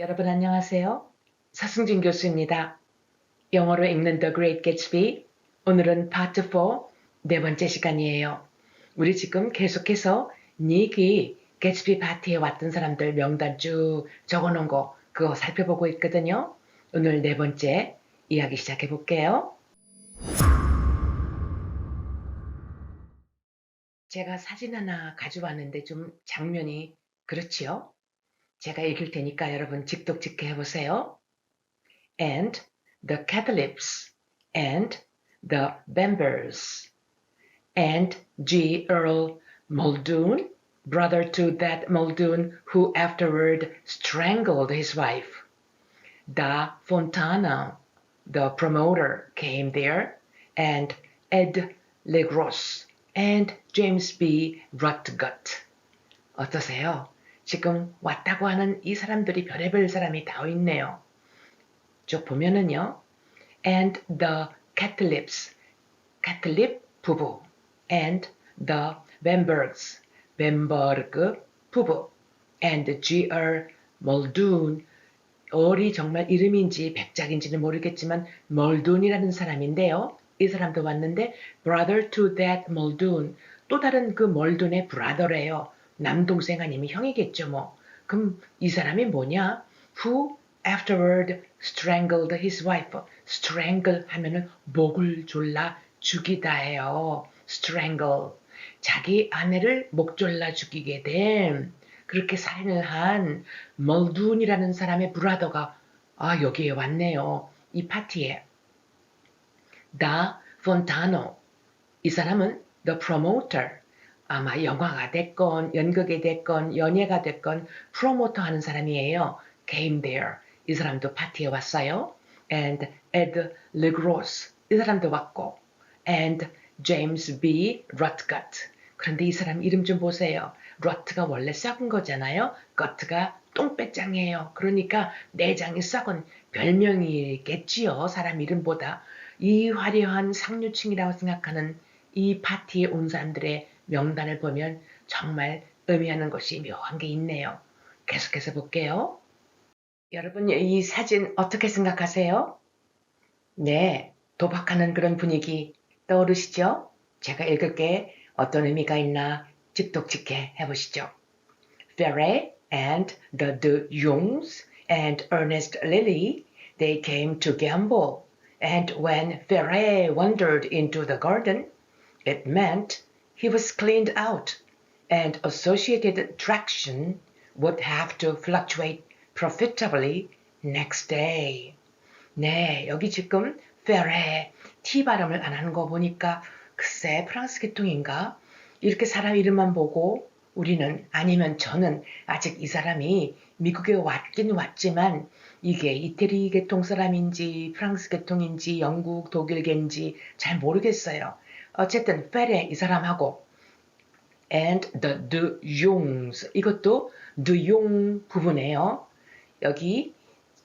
여러분 안녕하세요. 서승진 교수입니다. 영어로 읽는 The Great Gatsby. 오늘은 파트 4네 번째 시간이에요. 우리 지금 계속해서 니기 개츠비 파티에 왔던 사람들 명단 쭉 적어놓은 거 그거 살펴보고 있거든요. 오늘 네 번째 이야기 시작해 볼게요. 제가 사진 하나 가져왔는데 좀 장면이 그렇지요? 제가 읽을 테니까 여러분 직독직해 해보세요. And the Catholics and the Bambers and G. Earl Muldoon, brother to that Muldoon who afterward strangled his wife. Da Fontana, the promoter, came there, and Ed Legros and James B. Rutgut. 어떠세요? 지금 왔다고 하는 이 사람들이 별의별 사람이 다 있네요. 쭉 보면은요. And the Catlips, Catlip 부부, and the Bambergs, 벤버그 부부, and G.R. Muldoon, 어리 정말 이름인지 백작인지는 모르겠지만 멀둔이라는 사람인데요. 이 사람도 왔는데 brother to that Muldoon, 또 다른 그 멀둔의 브라더래요. 남동생 아니면 형이겠죠 뭐. 그럼 이 사람이 뭐냐? Who afterward strangled his wife. strangle 하면은 목을 졸라 죽이다예요. strangle. 자기 아내를 목 졸라 죽이게 된 그렇게 살인을 한 멀둔이라는 사람의 브라더가 아 여기에 왔네요. 이 파티에. 다 폰타노. 이 사람은 the promoter. 아마 영화가 됐건 연극이 됐건 연예가 됐건 프로모터 하는 사람이에요. came there. 이 사람도 파티에 왔어요. and Ed Legros. 이 사람도 왔고 and James B. Rutgut. 그런데 이 사람 이름 좀 보세요. 러트가 원래 썩은 거잖아요. 거트가 똥배짱이에요. 그러니까 내장이 썩은 별명이겠지요. 사람 이름보다. 이 화려한 상류층이라고 생각하는 이 파티에 온 사람들의 명단을 보면 정말 의미하는 것이 묘한 게 있네요. 계속해서 볼게요. 여러분 이 사진 어떻게 생각하세요? 네, 도박하는 그런 분위기 떠오르시죠? 제가 읽을 게 어떤 의미가 있나 직독직해 해보시죠. Ferret and the De Jongs and Ernest Lilly, they came to gamble. And when Ferret wandered into the garden, it meant he was cleaned out, and associated traction would have to fluctuate profitably next day. 네, 여기 지금 페레 T 발음을 안 하는 거 보니까 글쎄 프랑스 계통인가? 이렇게 사람 이름만 보고 우리는 아니면 저는 아직 이 사람이 미국에 왔긴 왔지만 이게 이태리 계통 사람인지 프랑스 계통인지 영국 독일계인지 잘 모르겠어요. 어쨌든 페레 이 사람하고 and the de Jongs 이것도 de Jong 부분이에요. 여기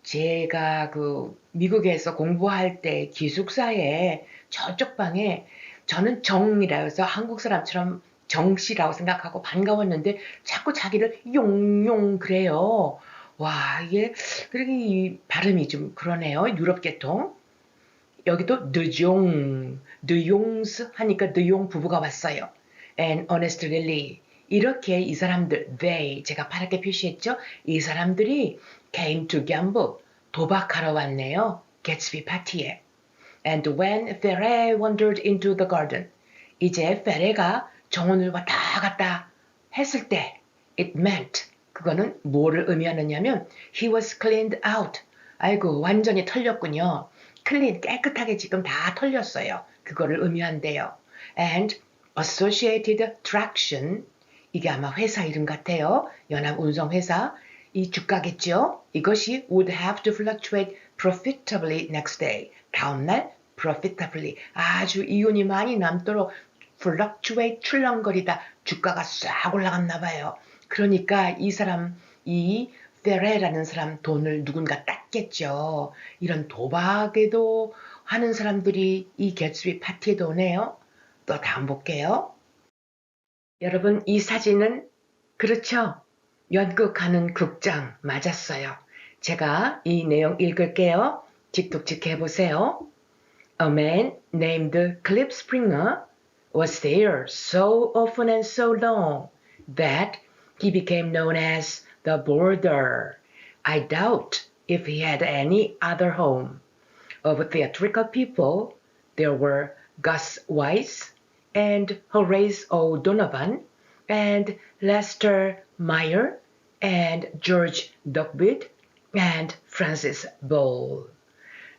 제가 그 미국에서 공부할 때 기숙사에 저쪽 방에 저는 정이라 해서 한국 사람처럼 정씨라고 생각하고 반가웠는데 자꾸 자기를 용용 그래요. 와 이게 그러게 이 발음이 좀 그러네요. 유럽 계통. 여기도 드종, 드용스 하니까 드용 부부가 왔어요. And honest really. 이렇게 이 사람들, they, 제가 파랗게 표시했죠? 이 사람들이 came to gamble, 도박하러 왔네요. 개츠비 파티에. And when Ferret wandered into the garden, 이제 페레가 정원을 왔다 갔다 했을 때, it meant, 그거는 뭐를 의미하느냐면, he was cleaned out. 아이고, 완전히 털렸군요. 클린, 깨끗하게 지금 다 털렸어요. 그거를 의미한대요. And associated traction, 이게 아마 회사 이름 같아요. 연합운송회사. 이 주가겠죠? 이것이 would have to fluctuate profitably next day. 다음날 profitably 아주 이윤이 많이 남도록 fluctuate 출렁거리다 주가가 싹 올라갔나 봐요. 그러니까 이 사람 이 페레라는 사람 돈을 누군가 땄겠죠. 이런 도박에도 하는 사람들이 이 개츠비 파티에도 오네요. 또 다음 볼게요. 여러분 이 사진은 그렇죠. 연극하는 극장 맞았어요. 제가 이 내용 읽을게요. 직독직 해보세요. A man named Cliff Springer was there so often and so long that he became known as the boarder. I doubt if he had any other home. Of theatrical people, there were Gus Weiss and Horace O'Donovan and Lester Meyer and George Duckwood and Francis Ball.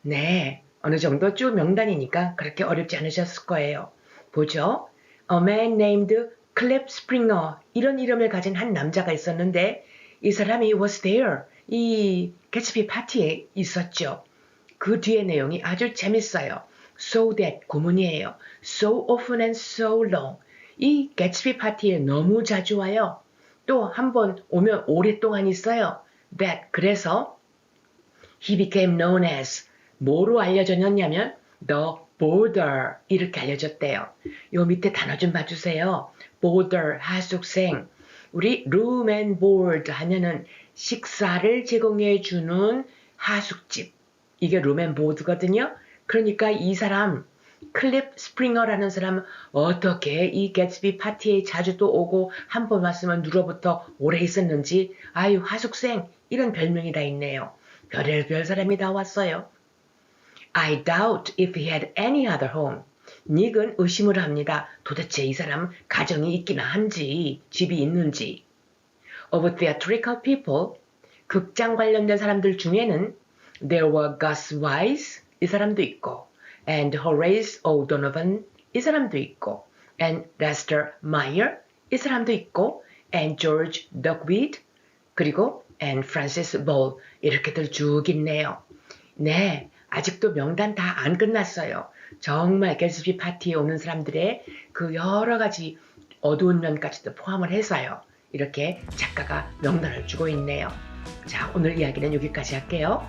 네, 어느 정도 쭉 명단이니까 그렇게 어렵지 않으셨을 거예요. 보죠. A man named Cliff Springer 이런 이름을 가진 한 남자가 있었는데 이 사람이 was there 이 개츠비 파티에 있었죠. 그 뒤에 내용이 아주 재밌어요. So that 고문이에요. So often and so long. 이 개츠비 파티에 너무 자주 와요. 또 한 번 오면 오랫동안 있어요. That 그래서 he became known as 뭐로 알려졌냐면 the boarder 이렇게 알려졌대요. 요 밑에 단어 좀 봐주세요. boarder 하숙생. 우리 room and board 하면은 식사를 제공해 주는 하숙집. 이게 board거든요. 그러니까 이 사람 클립 스프링어라는 사람 어떻게 이 개츠비 파티에 자주 또 오고 한 번 왔으면 누로부터 오래 있었는지 아유 하숙생 이런 별명이 다 있네요. 별의별 사람이 다 왔어요. I doubt if he had any other home. 닉은 의심을 합니다. 도대체 이 사람 가정이 있기나 한지, 집이 있는지. Of theatrical people, 극장 관련된 사람들 중에는 there were Gus Weiss, 이 사람도 있고, and Horace O'Donovan, 이 사람도 있고, and Lester Meyer, 이 사람도 있고, and George Duckweed, 그리고 and Francis Ball, 이렇게들 쭉 있네요. 네, 아직도 명단 다 안 끝났어요. 정말 게스비 파티에 오는 사람들의 그 여러 가지 어두운 면까지도 포함을 해서요. 이렇게 작가가 명단을 주고 있네요. 자, 오늘 이야기는 여기까지 할게요.